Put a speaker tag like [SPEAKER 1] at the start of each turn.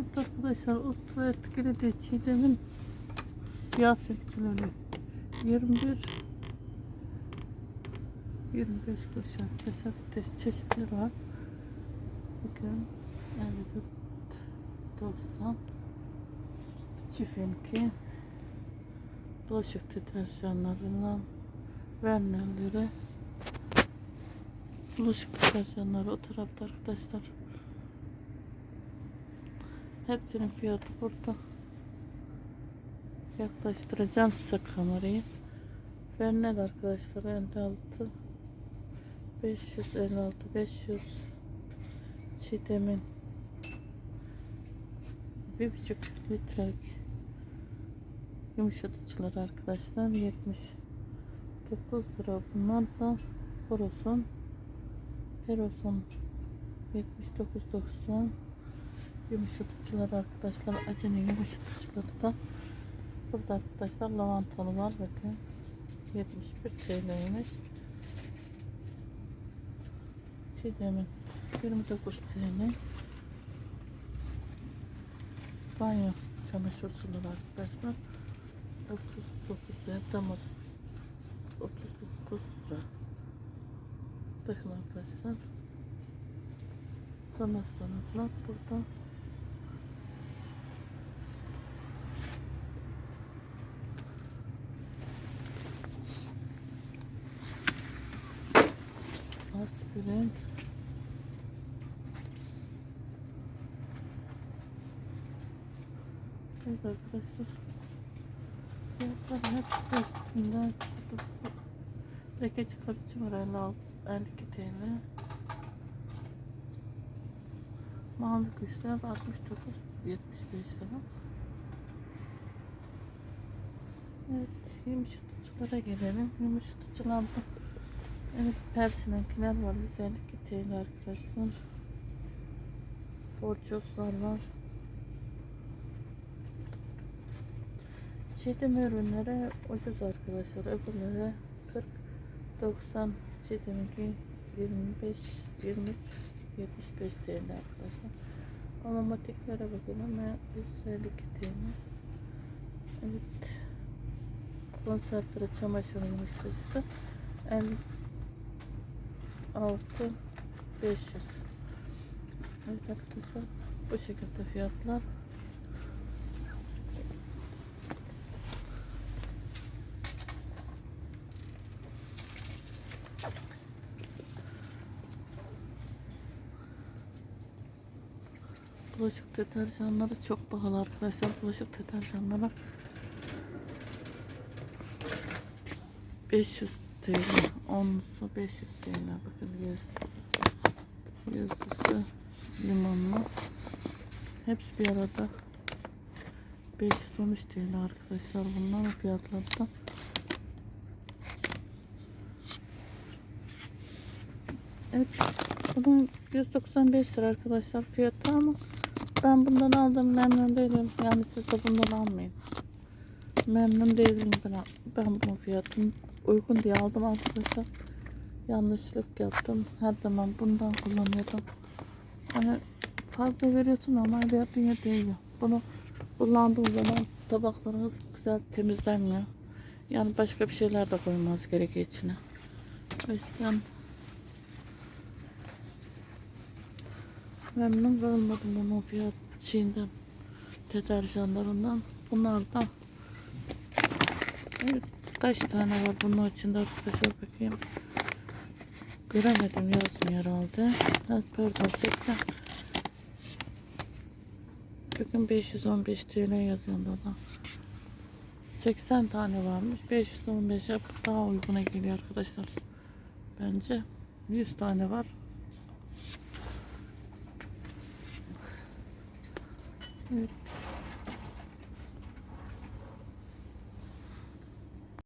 [SPEAKER 1] Evet arkadaşlar ultra etkili de çiğdemin yağ sökücüleri 21 25 kuruş arkadaşlar test çeşitleri var. Bakın 54 90 çiftinki bulaşık deterjanlarından Vernelleri bulaşık deterjanları o tarafta arkadaşlar. Hepsinin fiyatı burada. Yaklaştıracağım size kamerayı. Vernel arkadaşlar 56 556 500 çiğdemin. Bir buçuk litrelik yumuşatıcılar arkadaşlar 79 lira bunlar da. Boroson Peroson 79.90 yumuşatıcılar arkadaşlar acının yumuşatıcıları da. Burada arkadaşlar lavantalı var bakın. 71 TL'ymiş. Çiğdemin 29 TL. Banyo çamaşır suları arkadaşlar. 39 lira Damos 39 lira. Bakın arkadaşlar. Damos donatlar burada aspirin Evet arkadaşlar. Fiyatlar de üstünden. Leke çıkarıcı var 56, 52 TL. Mavi kuşlar 69, 75 lira. Evet, yumuşatıcılara gelelim. Yumuşatıcılarda evet, Persin'inkiler var. 152 TL arkadaşlar. Borcoslar var. Çedim ürünlere ucuz arkadaşlar. Öbürlere 40 90 çediminki 25 23 75 TL arkadaşlar. Aromatiklere bakın ama 152 TL. Evet. Konsantre çamaşır yumuşatıcısı 56 500. Evet arkadaşlar bu şekilde fiyatlar. Bulaşık deterjanları çok pahalı arkadaşlar. Bulaşık deterjanları 500 TL. 10'lusu 500 TL. Bakın 100. Yüzlüsü limonlu. Hepsi bir arada 513 TL arkadaşlar. Bunların fiyatları da Evet. Bunun 195 lira arkadaşlar fiyatı ama ben bundan aldım memnun değilim. Yani siz de bundan almayın. Memnun değilim ben, ben bunun fiyatını uygun diye aldım arkadaşlar. Yanlışlık yaptım. Her zaman bundan kullanıyordum. Hani fazla veriyorsun ama verdiğine değiyor. Bunu kullandığım zaman tabaklarınız güzel temizlenmiyor. Yani başka bir şeyler de koymanız gerekiyor içine. O yüzden memnun kalmadım bunun fiyat şeyinden deterjanlarından bunlar da evet, kaç tane var bunun içinde arkadaşlar bakayım. Göremedim yazmıyor herhalde. Evet, pardon 80 bugün 515 TL yazıyor da 80 tane varmış. 515 yap daha uyguna geliyor arkadaşlar. Bence 100 tane var. Evet.